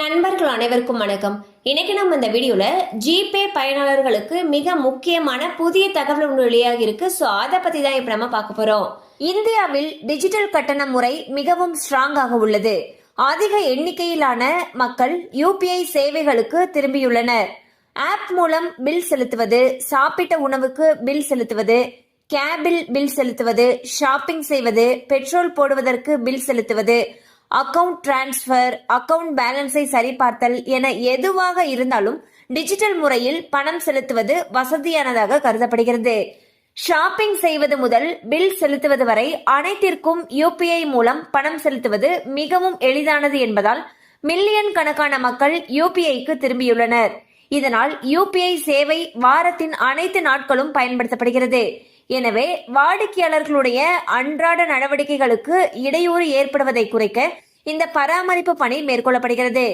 நண்பர்கள் அனைவருக்கும் வணக்கம். இன்னைக்கு நம்ம இந்த வீடியோல ஜிபே பயனாளர்களுக்கு மிக முக்கியமான புதிய தகவல் ஒன்று வெளியாகி இருக்கு. ஸோ அதை பத்தி தான் இப்ப நம்ம பார்க்க போறோம். இந்தியாவில் டிஜிட்டல் கட்டண முறை மிகவும் ஸ்ட்ராங்காக உள்ளது. அதிக எண்ணிக்கையிலான மக்கள் யூபிஐ சேவைகளுக்கு திரும்பியுள்ளனர். ஆப் மூலம் பில் செலுத்துவது சாப்பிட்ட உணவுக்கு பில் செலுத்துவது கேபில் பில் செலுத்துவது ஷாப்பிங் செய்வது பெட்ரோல் போடுவதற்கு பில் செலுத்துவது அக்கவுண்ட் டிரான்ஸ்ஃபர் அக்கவுண்ட் பேலன்ஸை சரிபார்த்தல் என எதுவாக இருந்தாலும் டிஜிட்டல் முறையில் பணம் செலுத்துவது வசதியானதாக கருதப்படுகிறது. ஷாப்பிங் செய்வது முதல் பில் செலுத்துவது வரை அனைத்திற்கும் யூபிஐ மூலம் பணம் செலுத்துவது மிகவும் எளிதானது என்பதால் மில்லியன் கணக்கான மக்கள் யூபிஐக்கு திரும்பியுள்ளனர். இதனால் யூபிஐ சேவை வாரத்தின் அனைத்து நாட்களும் பயன்படுத்தப்படுகிறது. எனவே வாடிக்கையாளர்களுடைய அன்றாட நடவடிக்கைகளுக்கு இடையூறு ஏற்படுவதை குறைக்க இந்த பராமரிப்பு பணி மேற்கொள்ளப்படுகிறது.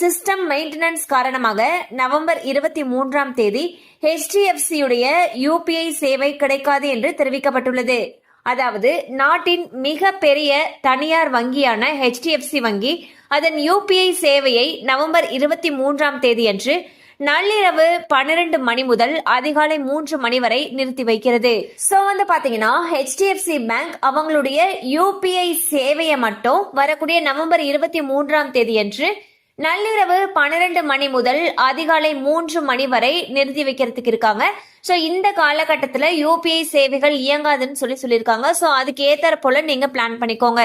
சிஸ்டம் மெயின்டெனன்ஸ் காரணமாக நவம்பர் இருபத்தி மூன்றாம் தேதி ஹெச்டிஎஃப்சியுடைய யூபிஐ சேவை கிடைக்காது என்று தெரிவிக்கப்பட்டுள்ளது. அதாவது நாட்டின் மிக பெரிய தனியார் வங்கியான ஹெச்டிஎஃப்சி வங்கி அதன் யூபிஐ சேவையை நவம்பர் இருபத்தி மூன்றாம் தேதியன்று நள்ளிரவு பன்னிரண்டு மணி முதல் அதிகாலை மூன்று மணி வரை நிறுத்தி வைக்கிறது. சோ வந்து பாத்தீங்கன்னா ஹெச்டிஎஃப்சி பேங்க் அவங்களுடைய யூபிஐ சேவையை மட்டும் வரக்கூடிய நவம்பர் இருபத்தி மூன்றாம் தேதியன்று நள்ளிரவு பன்னிரண்டு மணி முதல் அதிகாலை மூன்று மணி வரை நிறுத்தி வைக்கிறதுக்கு இருக்காங்க. ஸோ இந்த காலகட்டத்தில் யூபிஐ சேவைகள் இயங்காதுன்னு சொல்லி சொல்லியிருக்காங்க. ஸோ அதுக்கு ஏத்தாற போல நீங்க பிளான் பண்ணிக்கோங்க.